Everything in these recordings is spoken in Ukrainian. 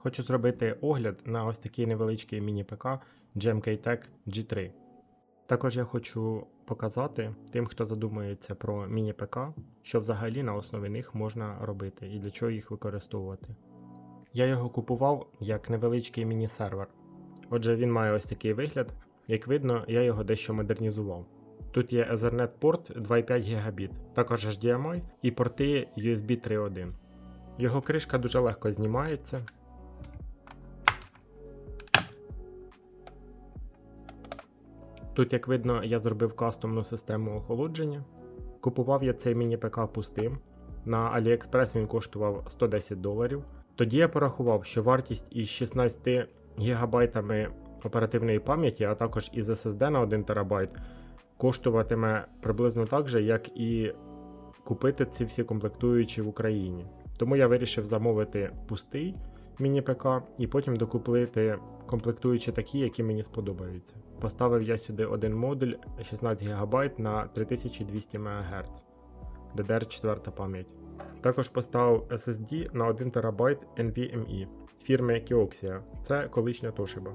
Хочу зробити огляд на ось такий невеличкий міні-ПК GMK-Tech G3. Також я хочу показати тим, хто задумується про міні-ПК, що взагалі на основі них можна робити і для чого їх використовувати. Я його купував як невеличкий міні-сервер. Отже, він має ось такий вигляд. Як видно, я його дещо модернізував. Тут є Ethernet порт 2,5 Гбіт, також HDMI і порти USB 3.1. Його кришка дуже легко знімається. Тут, як видно, я зробив кастомну систему охолодження. Купував я цей міні-ПК пустим. На AliExpress він коштував 110 доларів. Тоді я порахував, що вартість із 16 ГБ оперативної пам'яті, а також із SSD на 1 ТБ, коштуватиме приблизно так же, як і купити ці всі комплектуючі в Україні. Тому я вирішив замовити пустий міні-ПК і потім докупити комплектуючі такі, які мені сподобаються. Поставив я сюди один модуль 16 ГБ на 3200 МГц, DDR4 пам'ять. Також поставив SSD на 1 ТБ NVMe фірми Kioxia. Це колишня Toshiba.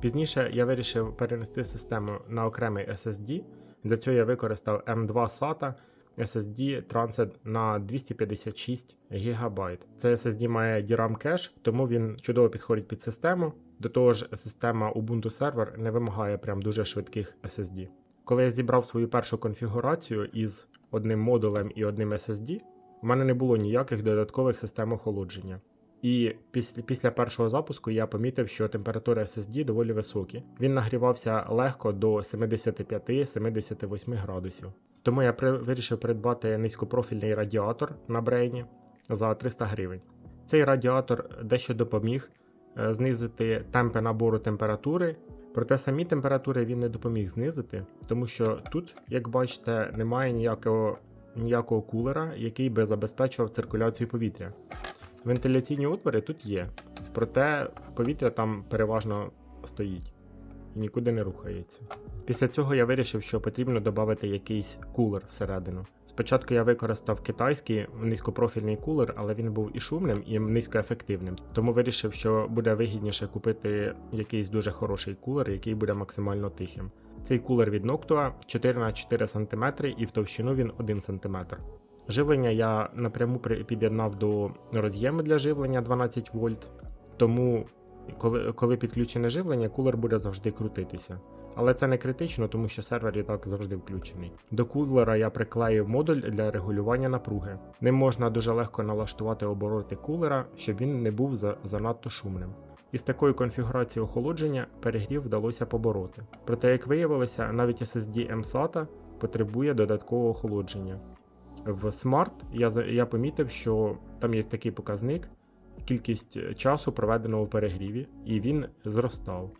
Пізніше я вирішив перенести систему на окремий SSD. Для цього я використав M2 SATA SSD Transit на 256 ГБ. Цей SSD має DRAM кеш, тому він чудово підходить під систему. До того ж, система Ubuntu Server не вимагає прям дуже швидких SSD. Коли я зібрав свою першу конфігурацію із одним модулем і одним SSD, у мене не було ніяких додаткових систем охолодження. І після, після першого запуску я помітив, що температури SSD доволі високі. Він нагрівався легко до 75-78 градусів. Тому я вирішив придбати низькопрофільний радіатор на брейні за 300 гривень. Цей радіатор дещо допоміг е, знизити темпи набору температури, проте самі температури він не допоміг знизити, тому що тут, як бачите, немає ніякого, ніякого кулера, який би забезпечував циркуляцію повітря. Вентиляційні отвори тут є, проте повітря там переважно стоїть і нікуди не рухається. Після цього я вирішив, що потрібно додати якийсь кулер всередину. Спочатку я використав китайський низькопрофільний кулер, але він був і шумним, і низькоефективним. Тому вирішив, що буде вигідніше купити якийсь дуже хороший кулер, який буде максимально тихим. Цей кулер від Noctua 4х4 см і в товщину він 1 см. Живлення я напряму під'єднав до роз'єму для живлення 12 вольт, тому коли, коли підключене живлення, кулер буде завжди крутитися. Але це не критично, тому що сервер і так завжди включений. До кулера я приклеїв модуль для регулювання напруги. Ним можна дуже легко налаштувати обороти кулера, щоб він не був за, занадто шумним. Із такою конфігурацією охолодження перегрів вдалося побороти. Проте, як виявилося, навіть SSD MSATA потребує додаткового охолодження. В Smart я, я помітив, що там є такий показник, кількість часу проведеного в перегріві, і він зростав.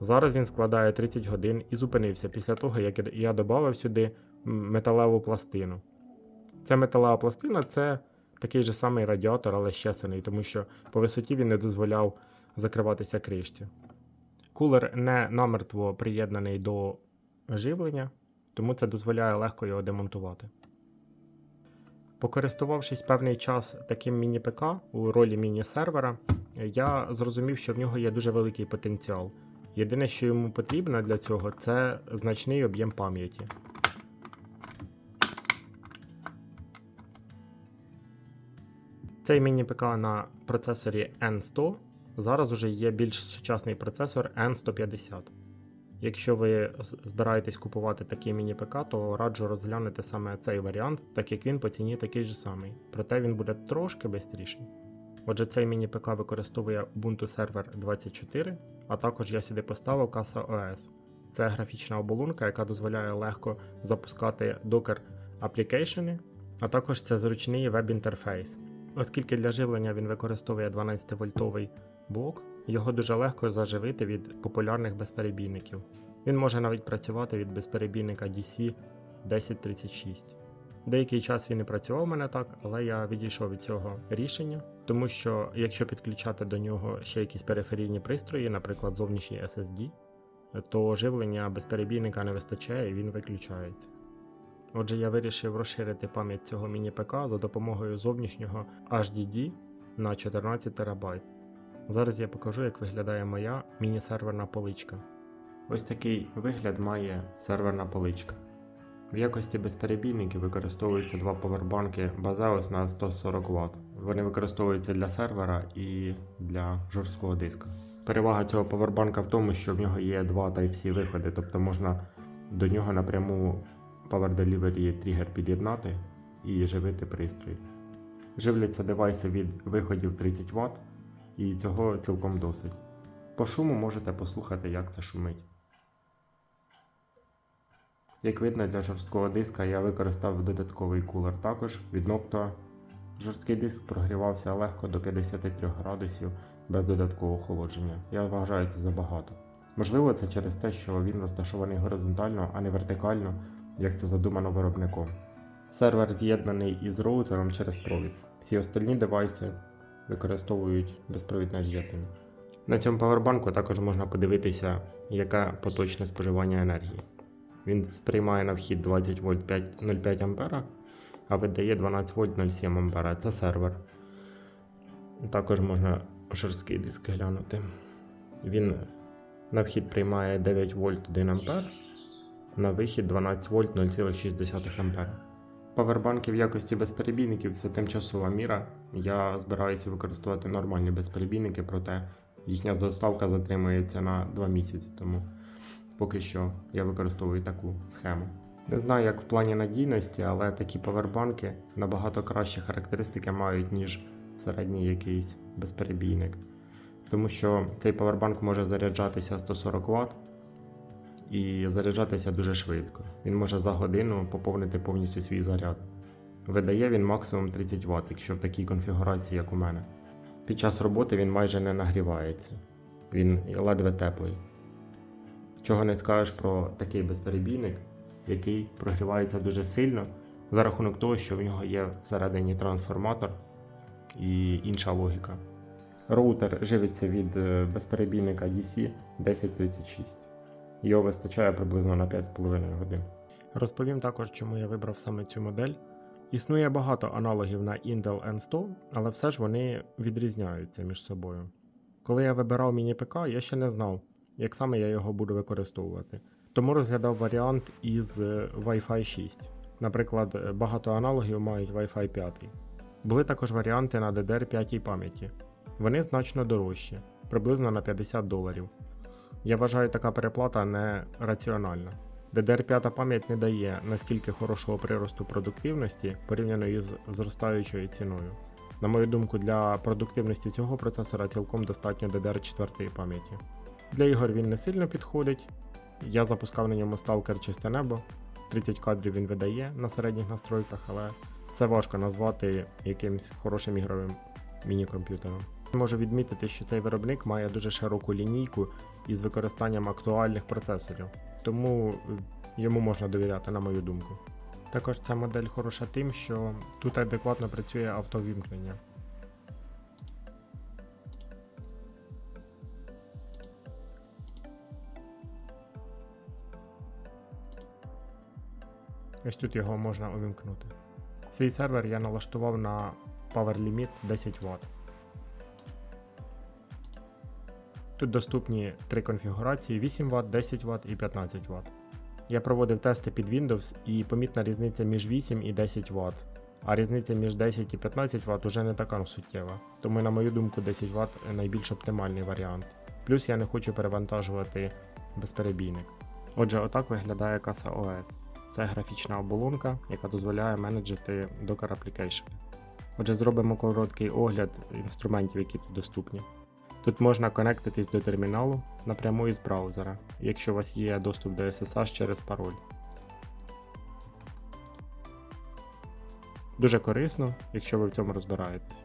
Зараз він складає 30 годин і зупинився після того, як я- додав сюди металеву пластину. Ця металева пластина це такий же самий радіатор, але щесаний, тому що по висоті він не дозволяв закриватися кришці. Кулер не намертво приєднаний до живлення, тому це дозволяє легко його демонтувати. Покористувавшись певний час таким міні-ПК у ролі міні-сервера, я зрозумів, що в нього є дуже великий потенціал. Єдине, що йому потрібно для цього, це значний об'єм пам'яті. Цей міні-ПК на процесорі N100 зараз уже є більш сучасний процесор N150. Якщо ви збираєтесь купувати такий міні-ПК, то раджу розглянути саме цей варіант, так як він по ціні такий же самий. Проте він буде трошки швидший. Отже, цей міні-ПК використовує Ubuntu Server 24, а також я сюди поставив Casa OS. Це графічна оболонка, яка дозволяє легко запускати Docker аплікейшени, а також це зручний веб-інтерфейс. Оскільки для живлення він використовує 12-вольтовий блок, його дуже легко заживити від популярних безперебійників. Він може навіть працювати від безперебійника DC 1036. Деякий час він і працював у мене так, але я відійшов від цього рішення, тому що якщо підключати до нього ще якісь периферійні пристрої, наприклад, зовнішній SSD, то живлення безперебійника не вистачає і він виключається. Отже, я вирішив розширити пам'ять цього міні-ПК за допомогою зовнішнього HDD на 14 ТБ. Зараз я покажу, як виглядає моя міні-серверна поличка. Ось такий вигляд має серверна поличка. В якості безперебійників використовуються два повербанки Bazeus на 140 Вт. Вони використовуються для сервера і для жорсткого диска. Перевага цього повербанка в тому, що в нього є два Type-C виходи, тобто можна до нього напряму Power Delivery тригер під'єднати і живити пристрій. Живляться девайси від виходів 30 Вт, і цього цілком досить. По шуму можете послухати, як це шумить. Як видно, для жорсткого диска я використав додатковий кулер також від Noctua. Жорсткий диск прогрівався легко до 53 градусів без додаткового охолодження. Я вважаю це забагато. Можливо, це через те, що він розташований горизонтально, а не вертикально, як це задумано виробником. Сервер з'єднаний із роутером через провід. Всі остальні девайси використовують безпровідне з'єднання. На цьому павербанку також можна подивитися, яке поточне споживання енергії. Він сприймає на вхід 20 вольт 0,5 А, а видає 12 вольт 0,7 А. Це сервер. Також можна жорсткий диск глянути. Він на вхід приймає 9 вольт 1 А, на вихід 12 вольт 0,6 А. Павербанки в якості безперебійників це тимчасова міра. Я збираюся використовувати нормальні безперебійники, проте їхня доставка затримується на 2 місяці, тому поки що я використовую таку схему. Не знаю, як в плані надійності, але такі павербанки набагато кращі характеристики мають, ніж середній якийсь безперебійник. Тому що цей павербанк може заряджатися 140 Вт і заряджатися дуже швидко. Він може за годину поповнити повністю свій заряд. Видає він максимум 30 Вт, якщо в такій конфігурації, як у мене. Під час роботи він майже не нагрівається, він ледве теплий. Чого не скажеш про такий безперебійник, який прогрівається дуже сильно за рахунок того, що в нього є всередині трансформатор і інша логіка. Роутер живиться від е, безперебійника DC 1036. Його вистачає приблизно на 5,5 годин. Розповім також, чому я вибрав саме цю модель. Існує багато аналогів на Intel N100, але все ж вони відрізняються між собою. Коли я вибирав міні-ПК, я ще не знав, як саме я його буду використовувати. Тому розглядав варіант із е, Wi-Fi 6. Наприклад, е, багато аналогів мають Wi-Fi 5. Були також варіанти на DDR5 пам'яті. Вони значно дорожчі, приблизно на 50 доларів. Я вважаю, така переплата не раціональна. DDR5 пам'ять не дає наскільки хорошого приросту продуктивності порівняно із зростаючою ціною. На мою думку, для продуктивності цього процесора цілком достатньо DDR4 пам'яті. Для ігор він не сильно підходить. Я запускав на ньому Stalker чисте небо. 30 кадрів він видає на середніх настройках, але це важко назвати якимось хорошим ігровим міні-комп'ютером. Можу відмітити, що цей виробник має дуже широку лінійку із використанням актуальних процесорів, тому е, йому можна довіряти, на мою думку. Також ця модель хороша тим, що тут адекватно працює автовімкнення. Ось тут його можна увімкнути. Свій сервер я налаштував на Power Limit 10 Вт. Тут доступні три конфігурації: 8 Вт, 10 Вт і 15 Вт. Я проводив тести під Windows і помітна різниця між 8 і 10 Вт. А різниця між 10 і 15 Вт уже не така суттєва. Тому, на мою думку, 10 Вт найбільш оптимальний варіант. Плюс я не хочу перевантажувати безперебійник. Отже, отак виглядає каса OS. Це графічна оболонка, яка дозволяє менеджити Docker Application. Отже, зробимо короткий огляд інструментів, які тут доступні. Тут можна конектитись до терміналу напряму із браузера, якщо у вас є доступ до SSH через пароль. Дуже корисно, якщо ви в цьому розбираєтесь.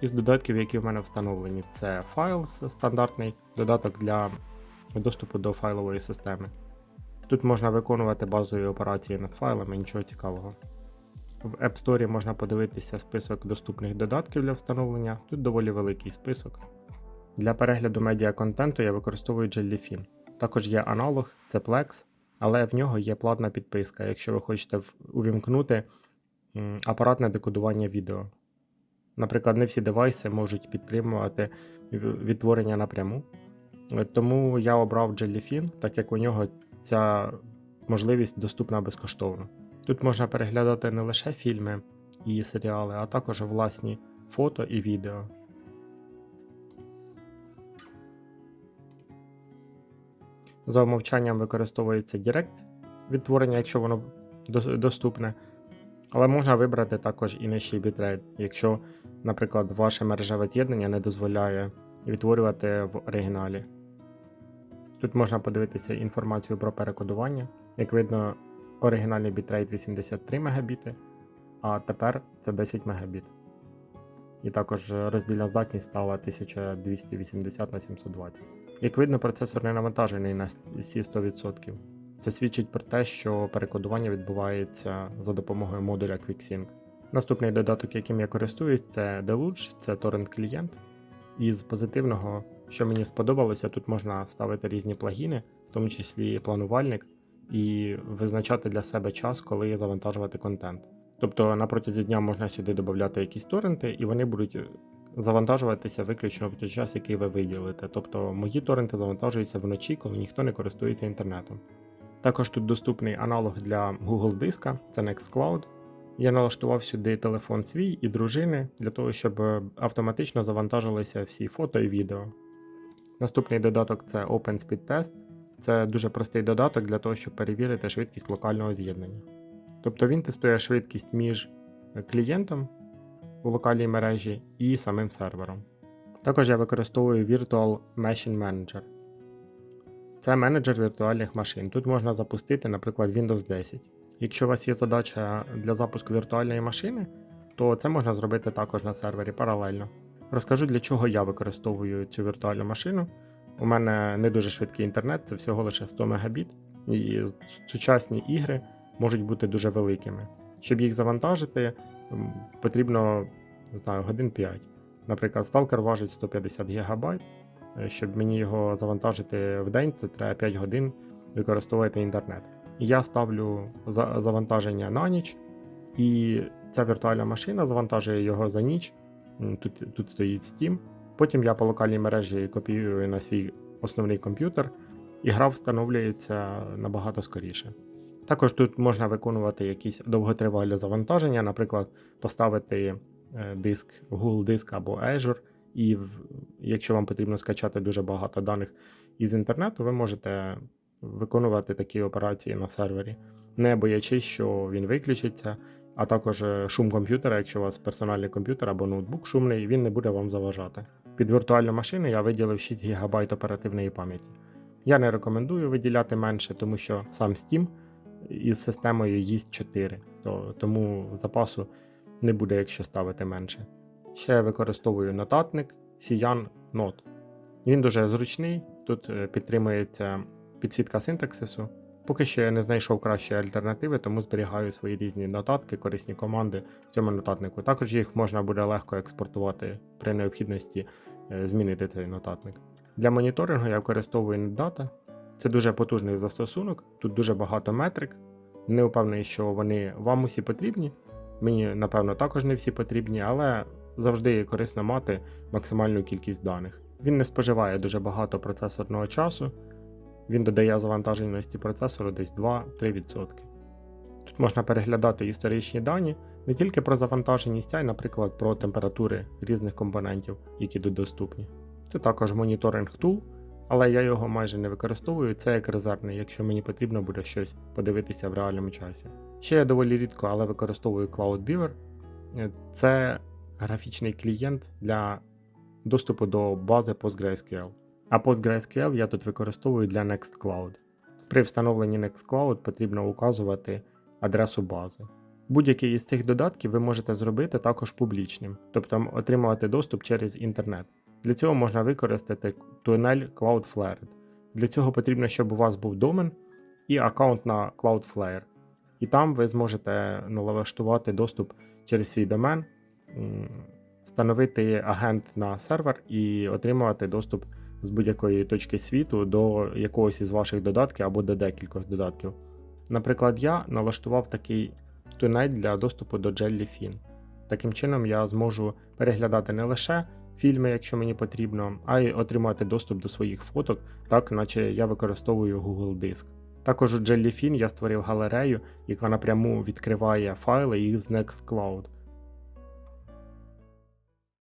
Із додатків, які в мене встановлені, це Files стандартний додаток для доступу до файлової системи. Тут можна виконувати базові операції над файлами, нічого цікавого. В App Store можна подивитися список доступних додатків для встановлення, тут доволі великий список. Для перегляду медіаконтенту я використовую Jellyfin. Також є аналог, це Plex, але в нього є платна підписка, якщо ви хочете увімкнути апаратне декодування відео. Наприклад, не всі девайси можуть підтримувати відтворення напряму. Тому я обрав Jellyfin, так як у нього ця можливість доступна безкоштовно. Тут можна переглядати не лише фільми і серіали, а також власні фото і відео. За умовчанням використовується Direct відтворення, якщо воно доступне. Але можна вибрати також і нижчий бітрейт, якщо, наприклад, ваше мережеве з'єднання не дозволяє відтворювати в оригіналі. Тут можна подивитися інформацію про перекодування. Як видно, оригінальний бітрейт 83 Мбіт, а тепер це 10 Мбіт. І також роздільна здатність стала 1280 на 720. Як видно, процесор не навантажений на всі 100%. Це свідчить про те, що перекодування відбувається за допомогою модуля QuickSync. Наступний додаток, яким я користуюсь, це Deluge, це торрент клієнт. І з позитивного, що мені сподобалося, тут можна ставити різні плагіни, в тому числі планувальник, і визначати для себе час, коли завантажувати контент. Тобто на протязі дня можна сюди додати якісь торренти, і вони будуть завантажуватися виключно в той час, який ви виділите. Тобто мої торренти завантажуються вночі, коли ніхто не користується інтернетом. Також тут доступний аналог для Google диска, це Nextcloud. Я налаштував сюди телефон свій і дружини для того, щоб автоматично завантажилися всі фото і відео. Наступний додаток це OpenSpeed Test. Це дуже простий додаток для того, щоб перевірити швидкість локального з'єднання. Тобто він тестує швидкість між клієнтом у локальній мережі і самим сервером. Також я використовую Virtual Machine Manager. Це менеджер віртуальних машин. Тут можна запустити, наприклад, Windows 10. Якщо у вас є задача для запуску віртуальної машини, то це можна зробити також на сервері паралельно. Розкажу, для чого я використовую цю віртуальну машину. У мене не дуже швидкий інтернет, це всього лише 100 Мбіт, і сучасні ігри можуть бути дуже великими. Щоб їх завантажити, потрібно не знаю, годин 5. Наприклад, Stalker важить 150 ГБ. Е, Щоб мені його завантажити в день, це треба 5 годин використовувати інтернет. Я ставлю за- завантаження на ніч, і ця віртуальна машина завантажує його за ніч. Тут, тут стоїть Steam. Потім я по локальній мережі копіюю на свій основний комп'ютер, і гра встановлюється набагато скоріше. Також тут можна виконувати якісь довготривалі завантаження, наприклад, поставити е, диск Google диск або Azure, і якщо вам потрібно скачати дуже багато даних із інтернету, ви можете виконувати такі операції на сервері, не боячись, що він виключиться, а також е, шум комп'ютера, якщо у вас персональний комп'ютер або ноутбук шумний, він не буде вам заважати. Під віртуальну машину я виділив 6 ГБ оперативної пам'яті. Я не рекомендую виділяти менше, тому що сам Steam із системою їсть 4, то, тому запасу не буде, якщо ставити менше. Ще я використовую нотатник Cyan Note. Він дуже зручний, тут е, підтримується підсвітка синтаксису. Поки що я не знайшов кращої альтернативи, тому зберігаю свої різні нотатки, корисні команди в цьому нотатнику. Також їх можна буде легко експортувати при необхідності е, змінити цей нотатник. Для моніторингу я використовую NetData. Це дуже потужний застосунок, тут дуже багато метрик. Не впевнений, що вони вам усі потрібні. Мені, напевно, також не всі потрібні, але завжди корисно мати максимальну кількість даних. Він не споживає дуже багато процесорного часу, він додає завантаженості процесору десь 2-3%. Тут можна переглядати історичні дані не тільки про завантаженість, а й, наприклад, про температури різних компонентів, які тут доступні. Це також моніторинг тул, але я його майже не використовую, це як резервний, якщо мені потрібно буде щось подивитися в реальному часі. Ще я доволі рідко, але використовую CloudBeaver. Е, Це графічний клієнт для доступу до бази PostgreSQL. А PostgreSQL я тут використовую для Nextcloud. При встановленні Nextcloud потрібно указувати адресу бази. Будь-який із цих додатків ви можете зробити також публічним, тобто отримувати доступ через інтернет. Для цього можна використати тунель Cloudflare. Для цього потрібно, щоб у вас був домен і аккаунт на Cloudflare. І там ви зможете налаштувати доступ через свій домен, встановити агент на сервер і отримувати доступ з будь-якої точки світу до якогось із ваших додатків або до декількох додатків. Наприклад, я налаштував такий тунель для доступу до Jellyfin. Таким чином я зможу переглядати не лише фільми, якщо мені потрібно, а й отримати доступ до своїх фоток, так наче я використовую Google Диск. Також у Jellyfin я створив галерею, яка напряму відкриває файли їх з Nextcloud.